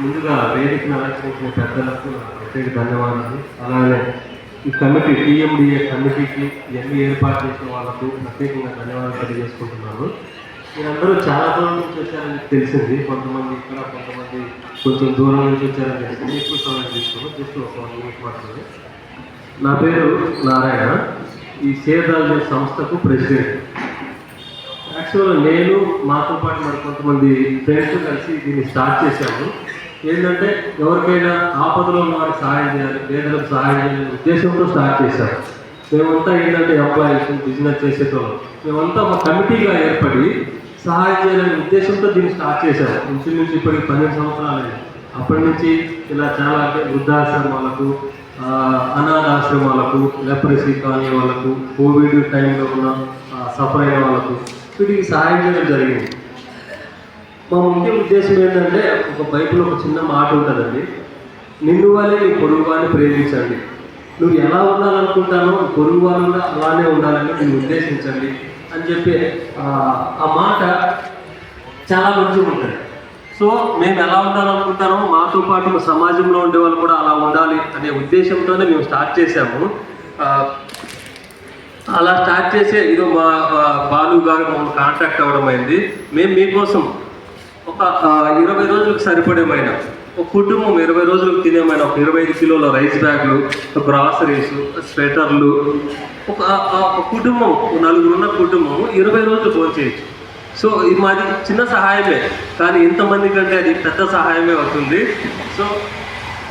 ముందుగా వేదికను అలంకరించిన పెద్దలకు ప్రత్యేక ధన్యవాదాలు. అలానే ఈ కమిటీ టీఎండిఏ కమిటీకి ఎన్ని ఏర్పాటు చేసిన వాళ్ళకు ప్రత్యేకంగా ధన్యవాదాలు తెలియజేసుకుంటున్నాను. మీరందరూ చాలా దూరం నుంచి వచ్చారని తెలిసింది. కొంతమంది ఇక్కడ కొంతమంది కొంచెం దూరం నుంచి వచ్చారని తెలిసింది. ఎక్కువ సమయం తీసుకున్నాం జస్ట్ ఒక వన్ మినిట్ మాత్రమే. నా పేరు నారాయణ. ఈ సేదాల్ సంస్థకు ప్రెసిడెంట్. యాక్చువల్గా నేను మాతో పాటు మరి కొంతమంది ఫ్రెండ్స్ కలిసి దీన్ని స్టార్ట్ చేశాము. ఏంటంటే ఎవరికైనా ఆపదలో ఉన్న వారికి సహాయం చేయాలి పేదలకు సహాయం చేయాలనే ఉద్దేశంతో స్టార్ట్ చేశాము. మేమంతా ఏంటంటే ఎంప్లాయీస్ బిజినెస్ చేసేటోళ్ళు. మేమంతా ఒక కమిటీగా ఏర్పడి సహాయం చేయాలనే ఉద్దేశంతో దీన్ని స్టార్ట్ చేశాము. ఇంచుమించు ఇప్పటికి పన్నెండు సంవత్సరాలు అయింది అప్పటి నుంచి ఇలా చాలా వృద్ధాశ్రమాలకు అనాథాశ్రమాలకు లెప్రసీ కాలనీ వాళ్ళకు కోవిడ్ టైంలో ఉన్న సఫర్ అయిన వాళ్ళకు వీటికి సహాయం చేయడం జరిగింది. మా ముఖ్య ఉద్దేశం ఏంటంటే ఒక బైబిల్ ఒక చిన్న మాట ఉంటుందండి. నిన్ను వాళ్ళే నీ పొరుగు వారిని ప్రేమించండి. నువ్వు ఎలా ఉండాలనుకుంటానో పొరుగు వాళ్ళు కూడా అలానే ఉండాలని నేను ఉద్దేశించండి అని చెప్పి ఆ, మాట చాలా మంచిగా ఉంటుంది. సో మేము ఎలా ఉండాలనుకుంటానో మాతో పాటు సమాజంలో ఉండే వాళ్ళు కూడా అలా ఉద్దేశంతోనే మేము స్టార్ట్ చేశాము. అలా స్టార్ట్ చేసే ఇది మా బాలు గారు మమ్మల్ని కాంటాక్ట్ అవ్వడం అయింది. మేము మీకోసం ఒక ఇరవై రోజులకు సరిపడేమైన ఒక కుటుంబం ఇరవై రోజులకు తినేమైన ఒక ఇరవై ఐదు కిలోల రైస్ బ్యాగ్లు గ్రాసరీస్ స్వెటర్లు ఒక ఒక కుటుంబం ఒక నలుగురు ఉన్న కుటుంబం ఇరవై రోజులు ఫోన్ చేయొచ్చు. సో ఇది మాది చిన్న సహాయమే కానీ ఇంతమంది కంటే అది పెద్ద సహాయమే అవుతుంది. సో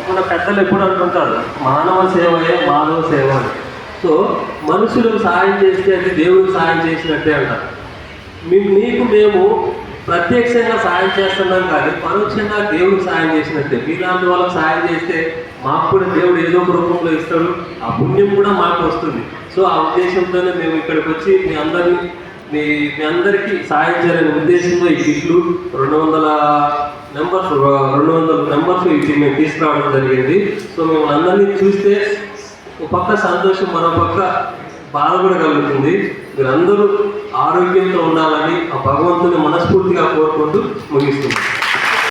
మన పెద్దలు ఎప్పుడు అంటుంటారు మానవ సేవయే మానవ సేవ అని. సో మనుషులకు సహాయం చేస్తే అది దేవుడికి సహాయం చేసినట్టే అంటారు. మీ మీకు మేము ప్రత్యక్షంగా సాయం చేస్తున్నాం కానీ పరోక్షంగా దేవుడికి సాయం చేసినట్టే. మీలాంటి వాళ్ళకి సాయం చేస్తే మాకు కూడా దేవుడు ఏదో ఒక రూపంలో ఇస్తాడు. ఆ పుణ్యం కూడా మాకు వస్తుంది. సో ఆ ఉద్దేశంతోనే మేము ఇక్కడికి వచ్చి మీ అందరినీ మీ మీ అందరికీ సాయం చేయాలనే ఉద్దేశంతో ఈ కిట్లు రెండు వందల నెంబర్స్ రెండు వందల నెంబర్స్ ఇది మేము తీసుకురావడం జరిగింది. సో మేము అందరినీ చూస్తే ఒక పక్క సంతోషం మరో పక్క బాధ కూడా కలుగుతుంది. మీరందరూ ఆరోగ్యంతో ఉండాలని ఆ భగవంతుని మనస్ఫూర్తిగా కోరుకుంటూ ముగిస్తున్నాం.